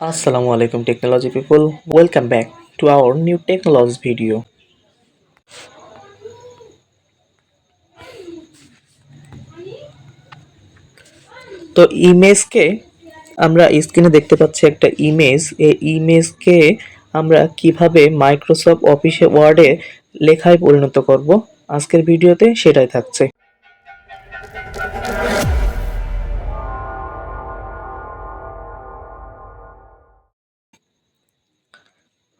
Assalamu আলাইকুম technology people welcome back to our new technology video তো ইমেজকে আমরা স্ক্রিনে দেখতে পাচ্ছি একটা ইমেজ এই ইমেজকে আমরা কীভাবে মাইক্রোসফট অফিসে ওয়ার্ডে লেখায় পরিণত করব? আজকের ভিডিওতে সেটাই থাকছে।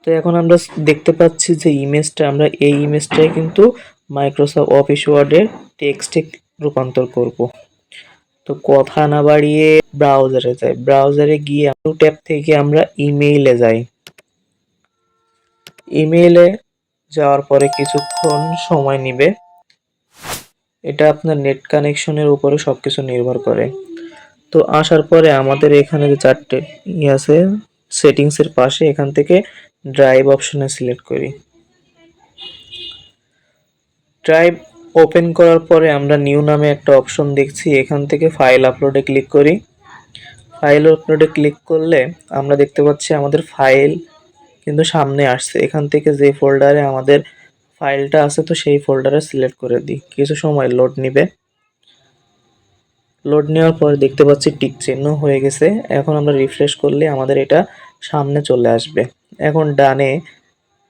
তো এখন আমরা দেখতে পাচ্ছি যে ইমেজটা আমরা এই ইমেজটাই কিন্তু মাইক্রোসফট অফিস ওয়ার্ডের টেক্সটে রূপান্তর করব। তো কথা না বাড়িয়ে ব্রাউজারে যাই। ব্রাউজারে গিয়ে ট্যাব থেকে আমরা ইমেইলে যাই। ইমেইলে যাওয়ার পরে কিছুক্ষণ সময় নিবে। এটা আপনার নেট কানেকশনের উপরে সব কিছু নির্ভর করে। তো আসার পরে আমাদের এখানে যে চারটে ই আছে সেটিংসের পাশে এখান থেকে ড্রাইভ অপশনে সিলেক্ট করি। ড্রাইভ ওপেন করার পরে আমরা নিউ নামে একটা অপশন দেখছি, এখান থেকে ফাইল আপলোডে ক্লিক করি। ফাইল আপলোডে ক্লিক করলে আমরা দেখতে পাচ্ছি আমাদের ফাইল কিন্তু সামনে আসছে। এখান থেকে যে ফোল্ডারে আমাদের ফাইলটা আছে, তো সেই ফোল্ডারে সিলেক্ট করে দিই। কিছু সময় লোড নিবে। লোড নেওয়ার পর দেখতে পাচ্ছি টিক চিহ্ন হয়ে গেছে। এখন আমরা রিফ্রেশ করলে আমাদের এটা সামনে চলে আসবে। এখন ডানে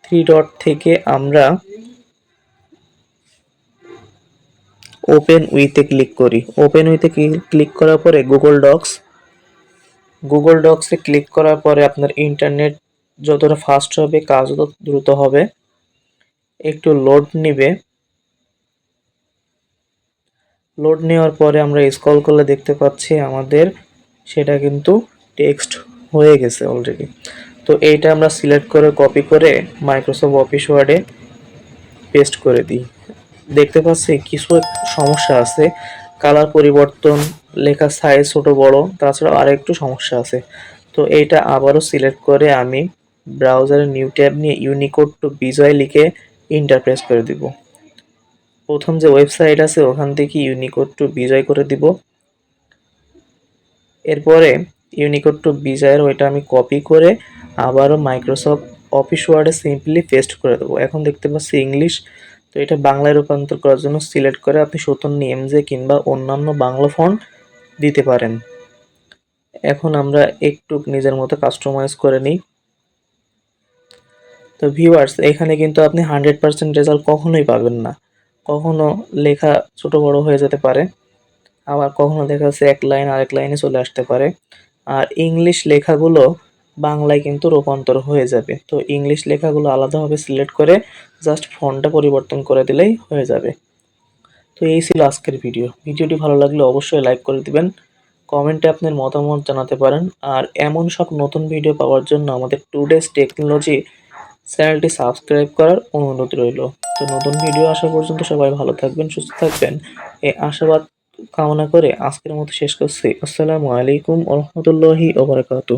থ্রি ডট থেকে আমরা ওপেন উইথে ক্লিক করি। ওপেন উইথে ক্লিক করার পরে গুগল ডক্স গুগল ডক্সে ক্লিক করার পরে আপনার ইন্টারনেট যতটা ফাস্ট হবে কাজ তত দ্রুত হবে। একটু লোড নিবে। লোড নেওয়ার পরে আমরা স্ক্রল করলে দেখতে পাচ্ছি আমাদের সেটা কিন্তু টেক্সট হয়ে গেছে অলরেডি তো এইটা আমরা সিলেক্ট করে কপি করে মাইক্রোসফট অফিস ওয়ার্ডে পেস্ট করে দিই। দেখতে পাচ্ছি কিছু সমস্যা আছে। কালার পরিবর্তন, লেখা সাইজ ছোট, বড়, তাছাড়াও আর একটু সমস্যা আছে। তো এইটা আবারও সিলেক্ট করে আমি ব্রাউজারে নিউ ট্যাব নিয়ে ইউনিকোড টু বিজয় লিখে ইন্টারপ্রেস করে দিব। প্রথম যে ওয়েবসাইট আছে, ওখান থেকে ইউনিকোড টু বিজয় করে দিব। এরপরে ইউনিকোড টু বিজয়ের ওইটা আমি কপি করে আবারও মাইক্রোসফট অফিস ওয়ার্ডে সিম্পলি পেস্ট করে দেবো। এখন দেখতে পাচ্ছি ইংলিশ তো এটা বাংলায় রূপান্তর করার জন্য সিলেক্ট করে আপনি সতন্য এমজে কিংবা অন্যান্য বাংলা ফন্ট দিতে পারেন। এখন আমরা একটু নিজের মতো কাস্টমাইজ করে নিই। তো ভিউয়ার্স এখানে কিন্তু আপনি হান্ড্রেড পার্সেন্ট রেজাল্ট কখনোই পাবেন না। কখনো লেখা ছোট বড় হয়ে যেতে পারে, আবার কখনো দেখা যাচ্ছে এক লাইন আরেক লাইনে চলে আসতে পারে। আর ইংলিশ লেখাগুলো বাংলায় কিন্তু রূপান্তর হয়ে যাবে। তো ইংলিশ লেখাগুলো আলাদাভাবে সিলেক্ট করে জাস্ট ফন্টটা পরিবর্তন করে দিলেই হয়ে যাবে। তো এই ছিল আজকের ভিডিও ভিডিওটি ভালো লাগলে অবশ্যই লাইক করে দিবেন। কমেন্টে আপনার মতামত জানাতে পারেন। আর এমন সব নতুন ভিডিও পাওয়ার জন্য আমাদের টু ডেজ টেকনোলজি চ্যানেলটি সাবস্ক্রাইব করার অনুরোধ রইল। তো নতুন ভিডিও আসা পর্যন্ত সবাই ভালো থাকবেন, সুস্থ থাকবেন। এই আশাবাদ কামনা করে আজকের মতো শেষ করছি। আসসালামু আলাইকুম রহমতুল্লাহি ওবরাকাতু